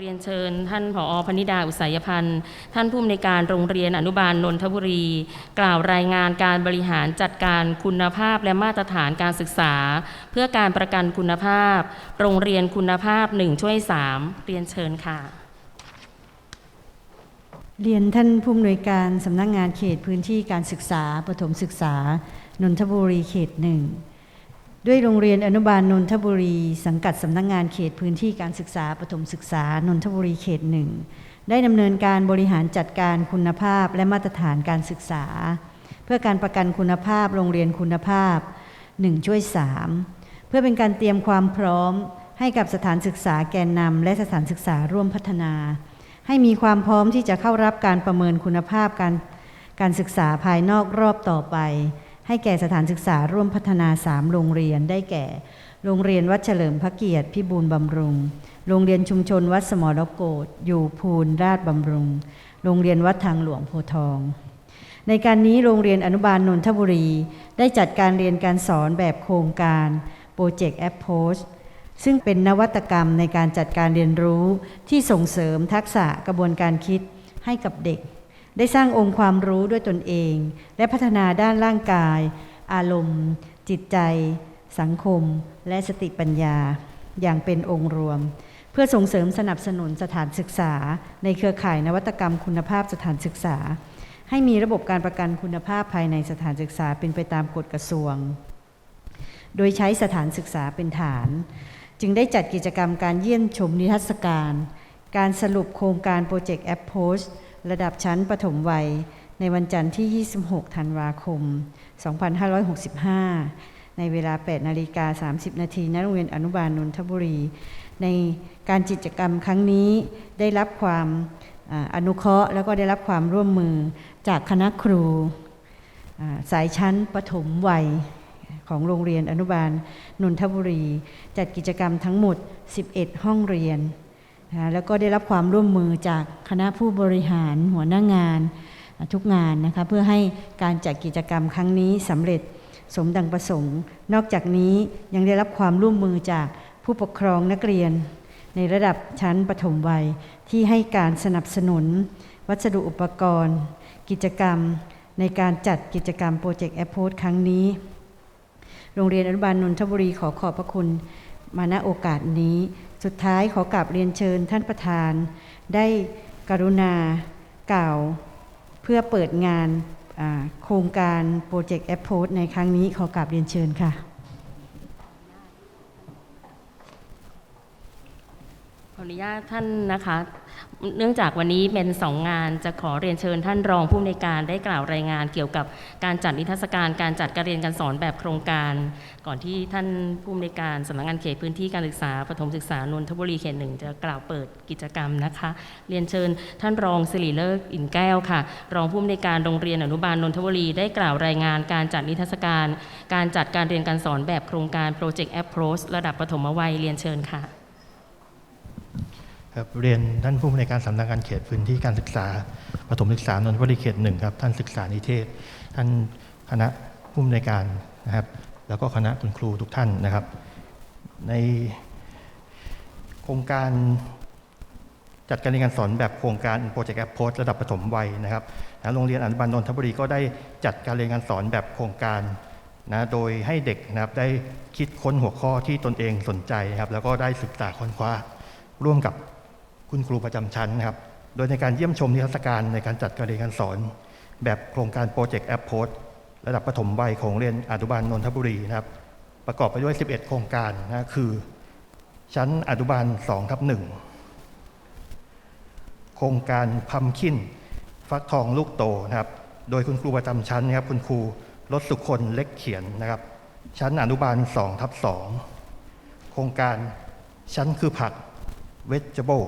เรียนเชิญ ท่านผอพนิดาอุสาหพันธ์ ท่านผู้อำนวยการโรงเรียนอนุบาลนนทบุรี กล่าวรายงานการบริหารจัดการคุณภาพและมาตรฐานการศึกษา เพื่อการประกันคุณภาพ โรงเรียนคุณภาพ1ช่วย3เรียนเชิญค่ะ เรียนท่านผู้อำนวยการสำนักงงานเขตพื้นที่การศึกษาประถมศึกษา นนทบุรีเขตหนึ่ง ด้วยโรงเรียนอนุบาลนนทบุรี สังกัดสำนักงงานเขตพื้นที่การศึกษาประถมศึกษานนทบุรีเขตหนึ่งได้ดำเนินการบริหารจัดการคุณภาพและมาตรฐานการศึกษา เพื่อการประกันคุณภาพโรงเรียนคุณภาพ 1 ช่วย 3 เพื่อเป็นการเตรียมความพร้อม ให้กับสถานศึกษาแกนนำและสถานศึกษาร่วมพัฒนา ให้มีความพร้อมที่จะเข้ารับการประเมินคุณภาพการการศึกษาภายนอกรอบต่อไป ให้แก่สถานศึกษาร่วมพัฒนา 3 โรงเรียนได้แก่ โรงเรียนวัดเฉลิมพระเกียรติพิบูลบำรุง โรงเรียนชุมชนวัดสมรโกฏอยู่ภูลราชบำรุง โรงเรียนวัดทางหลวงโพทอง ในการนี้โรงเรียนอนุบาลนนทบุรี ได้จัดการเรียนการสอนแบบโครงการโปรเจกต์แอปโพสซึ่งเป็นนวัตกรรมในการจัดการเรียนรู้ที่ส่งเสริมทักษะกระบวนการคิดให้กับเด็ก ได้สร้างองค์ความรู้ด้วยตนเอง และพัฒนาด้านร่างกาย อารมณ์ จิตใจ สังคม และสติปัญญา อย่างเป็นองค์รวม เพื่อส่งเสริมสนับสนุนสถานศึกษา ในเครือข่ายนวัตกรรมคุณภาพสถานศึกษา ให้มีระบบการประกันคุณภาพภายในสถานศึกษาเป็นไปตามกฎกระทรวง โดยใช้สถานศึกษาเป็นฐาน จึงได้จัดกิจกรรมการเยี่ยมชมนิทรรศการ การสรุปโครงการโปรเจกต์แอปโพส ระดับชั้นปฐมวัย ในวันจันทร์ที่ 26 ธันวาคม 2565 ในเวลา 8 นาฬิกา 30 นาทีณโรงเรียนอนุบาลนนทบุรี ในการกิจกรรมครั้งนี้ได้รับความอนุเคราะห์ แล้วก็ได้รับความร่วมมือจากคณะครูสายชั้นปฐมวัยของโรงเรียนอนุบาลนนทบุรี จัดกิจกรรมทั้งหมด 11 ห้องเรียน นะแล้วก็ได้รับความร่วมมือจากคณะผู้บริหารหัวหน้างานทุกงานนะคะเพื่อให้การจัดกิจกรรมครั้งนี้สำเร็จสมดังประสงค์ นอกจากนี้ยังได้รับความร่วมมือจากผู้ปกครองนักเรียน ในระดับชั้นปฐมวัยที่ให้การสนับสนุน วัสดุอุปกรณ์ กิจกรรม ในการจัดกิจกรรมโปรเจกต์แอปโพสครั้งนี้ โรงเรียนอนุบาลนนทบุรีขอขอบพระคุณ มาณโอกาสนี้ สุดท้ายขอกราบเรียนเชิญท่านประธาน ได้กรุณากล่าวเพื่อเปิดงานโครงการโปรเจกต์แอปโพสในครั้งนี้ขอกราบเรียนเชิญค่ะ อนุญาตท่านนะคะ เนื่องจากวันนี้เป็นสองงานจะขอเรียนเชิญท่านรองผู้อำนวยการได้กล่าวรายงานเกี่ยวกับการจัดนิทรรศการการจัดการเรียนการสอนแบบโครงการ ก่อนที่ท่านผู้อำนวยการสำนักงานเขตพื้นที่การศึกษาปฐมศึกษานนทบุรีเขตหนึ่งจะกล่าวเปิดกิจกรรมนะคะ เรียนเชิญท่านรองสิริเลิกอินแก้วค่ะ รองผู้อำนวยการโรงเรียนอนุบาลนนทบุรีได้กล่าวรายงานการจัดนิทรรศการ การจัดการเรียนการสอนแบบโครงการ Project Approach ระดับปฐมวัยเรียนเชิญค่ะ ครับเรียนท่านผู้อำนวยการสำนักงานเขตพื้นที่การศึกษาปฐมศึกษานนทบุรีเขตหนึ่งครับท่านศึกษานิเทศ ท่านคณะผู้อำนวยการนะครับ แล้วก็คณะคุณครูทุกท่านนะครับ ในโครงการจัดการเรียนการสอนแบบโครงการโปรเจกต์แอปโพสระดับปฐมวัยนะครับนะโรงเรียนอนุบาลนนทบุรีก็ได้จัดการเรียนการสอนแบบโครงการนะโดยให้เด็กนะครับได้คิดค้นหัวข้อที่ตนเองสนใจนะครับ แล้วก็ได้ศึกษาค้นคว้าร่วมกับ คุณครูประจำชั้นนะครับ โดยในการเยี่ยมชมนิทรรศการในการจัดการเรียนการสอน แบบโครงการโปรเจกต์แอปโพสระดับประถมวัยของเรียนอนุบาลนนทบุรีนะครับ ประกอบไปด้วย 11 โครงการนะคือ ชั้นอนุบาล2ทับ1โครงการพัมคินฟักทองลูกโตนะครับ โดยคุณครูประจำชั้นนะครับ คุณครูรถสุคนเล็กเขียนนะครับ ชั้นอนุบาล2ทับ2โครงการชั้นคือผักเวจเบิล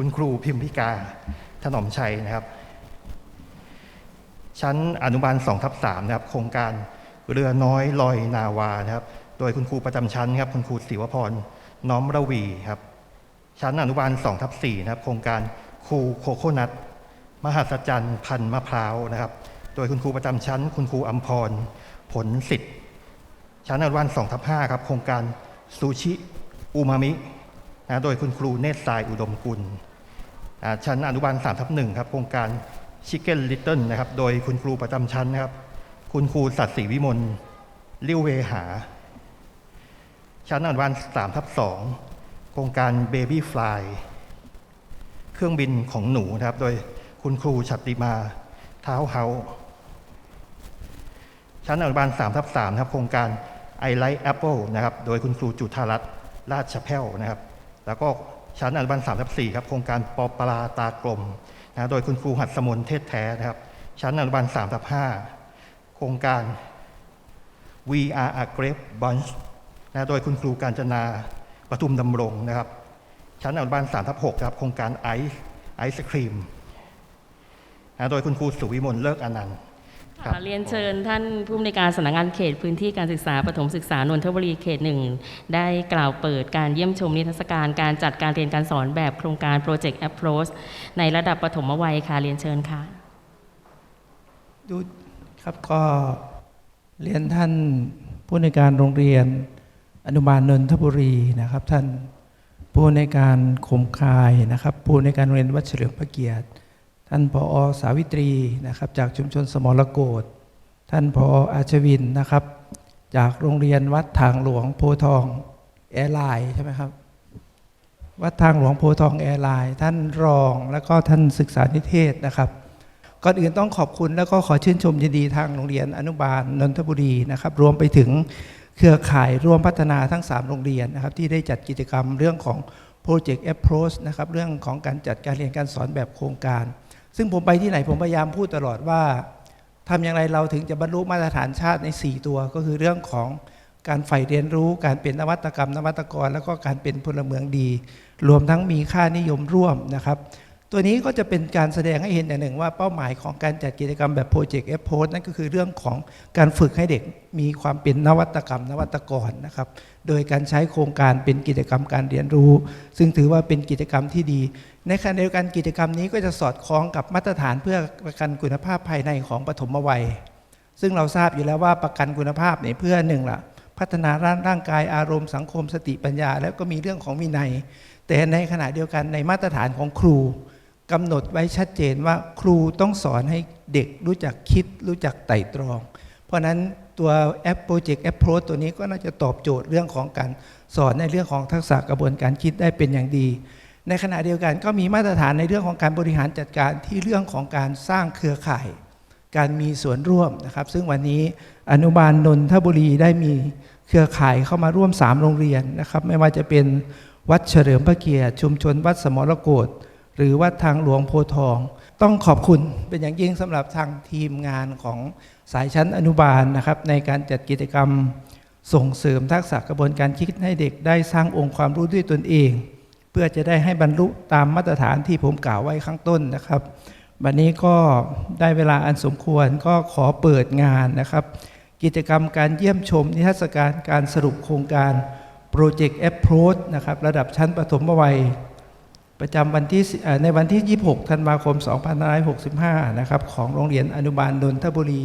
คุณครูพิมพิกา ถนอมชัยนะครับ ชั้นอนุบาล2ทับ3นะครับ โครงการเรือน้อยลอยนาวานะครับ โดยคุณครูประจำชั้นครับคุณครูศิวพรน้อมระวีครับ ชั้นอนุบาล2ทับ4นะครับ โครงการครูโคโคนัทมหัศจรรย์พันมะพร้าวนะครับ โดยคุณครูประจำชั้น คุณครูอัมพรผลสิทธิ์ชั้นอนุบาล2ทับ5ครับ โครงการซูชิอูมามิ นะโดยคุณครูเนตรายอุดมกุลชั้นอนุบาล3ทับหนึ่งครับโครงการชิคเก้นลิตเติ้ลนะครับโดยคุณครูประจำชั้นนะครับ คุณครูสัตศรีวิมลลิวเวหา ชั้นอนุบาล3ทับ2โครงการ Baby Fly เครื่องบินของหนูนะครับ โดยคุณครูชัตติมาเท้าเฮาชั้นอนุบาล3ทับ3นะครับ โครงการ I Like Apple นะครับ โดยคุณครูจุธารัตน์ราชแพ้วนะครับ แล้วก็ชั้นอนุบาล3ทับ4ครับโครงการปอปลาตากลมนะโดยคุณครูหัดสมนเทศแท้นะครับ ชั้นอนุบาล3ทับ5โครงการ We are a Grape Bunch นะโดยคุณครูการจนาปทุมดำรงนะครับ ชั้นอนุบาล3ทับ6ครับโครงการไอซ์ไอศครีมนะโดยคุณครูสุวิมลเลิกอนันต์ ครับค่ะเรียนเชิญท่านผู้อำนวยการสำนักงานเขตพื้นที่การศึกษาปฐมศึกษานนทบุรีเขตหนึ่งได้กล่าวเปิดการเยี่ยมชมนิทรรศการการจัดการเรียนการสอนแบบโครงการ Project Approach ในระดับปฐมวัยค่ะเรียนเชิญค่ะดูครับก็เรียนท่านผู้ในวยการโรงเรียนอนุบาลนนทบุรีนะครับ ท่านผู้ในวยการคมคายนะครับ ผู้ในวยการโรงเรียนวัดเฉลิมพระเกียรติ ท่านผออสาวิตรีนะครับจากชุมชนสมรโกฏท่านผออาชวินนะครับ จากโรงเรียนวัดทางหลวงโพทองแอร์ไลน์ใช่ไหมครับ วัดทางหลวงโพทองแอร์ไลน์ท่านรองแล้วก็ท่านศึกษานิเทศนะครับก่อนอื่นต้องขอบคุณแล้วก็ขอชื่นชมยินดีทางโรงเรียนอนุบาลนนทบุรีนะครับ รวมไปถึงเครือข่ายร่วมพัฒนาทั้ง 3 โรงเรียนนะครับ ที่ได้จัดกิจกรรมเรื่องของ Project Approach นะครับ เรื่องของการจัดการเรียนการสอนแบบโครงการ ซึ่งผมไปที่ไหนผมพยายามพูดตลอดว่าทำอย่างไรเราถึงจะบรรลุมาตรฐานชาติใน 4 ตัว ก็คือเรื่องของการใฝ่เรียนรู้การเป็นนวัตกรรม นวัตกร แล้วก็การเป็นพลเมืองดี รวมทั้งมีค่านิยมร่วมนะครับ ตัวนี้ก็จะเป็นการแสดงให้เห็นอย่างหนึ่งว่าเป้าหมายของการจัดกิจกรรมแบบ Project a p p o a c h นั่นก็คือเรื่องของการฝึกให้เด็กมีความเป็นนวัตกรรม นวัตกรนะครับ โดยการใช้โครงการเป็นกิจกรรมการเรียนรู้ ซึ่งถือว่าเป็นกิจกรรมที่ดี ในขณะเดียวกันกิจกรรมนี้ก็จะสอดคล้องกับมาตรฐานเพื่อประกันคุณภาพภายในของปฐมวัย ซึ่งเราทราบอยู่แล้วว่าประกันคุณภาพเนี่ยเพื่อหนึ่งล่ะพัฒนาร่างร่างกายอารมณ์สังคมสติปัญญา แล้วก็มีเรื่องของวินัย แต่ในขณะเดียวกันในมาตรฐานของครู กำหนดไว้ชัดเจนว่าครูต้องสอนให้เด็กรู้จักคิดรู้จักไต่ตรอง เพราะนั้นตัวแอป Project Approach ตัวนี้ก็น่าจะตอบโจทย์เรื่องของการสอนในเรื่องของทักษะกระบวนการคิดได้เป็นอย่างดี ในขณะเดียวกันก็มีมาตรฐานในเรื่องของการบริหารจัดการที่เรื่องของการสร้างเครือข่าย การมีส่วนร่วมนะครับ ซึ่งวันนี้อนุบาลนนทบุรีได้มีเครือข่ายเข้ามาร่วม 3 โรงเรียนนะครับ ไม่ว่าจะเป็นวัดเฉลิมพระเกียรติชุมชนวัดสมรโกฏ หรือวัดทางหลวงโพทอง ต้องขอบคุณเป็นอย่างยิ่งสำหรับทางทีมงานของสายชั้นอนุบาลนะครับ ในการจัดกิจกรรมส่งเสริมทักษะกระบวนการคิดให้เด็กได้สร้างองค์ความรู้ด้วยตนเอง เพื่อจะได้ให้บรรลุตามมาตรฐานที่ผมกล่าวไว้ข้างต้นนะครับวันนี้ก็ได้เวลาอันสมควรก็ขอเปิดงานนะครับ กิจกรรมการเยี่ยมชมนิทรรศการการสรุปโครงการ Project Approach นะครับ ระดับชั้นประถมวัย ประจำวันที่ในวันที่ 26 ธันวาคม 2565 นะครับ ของโรงเรียนอนุบาลนนทบุรี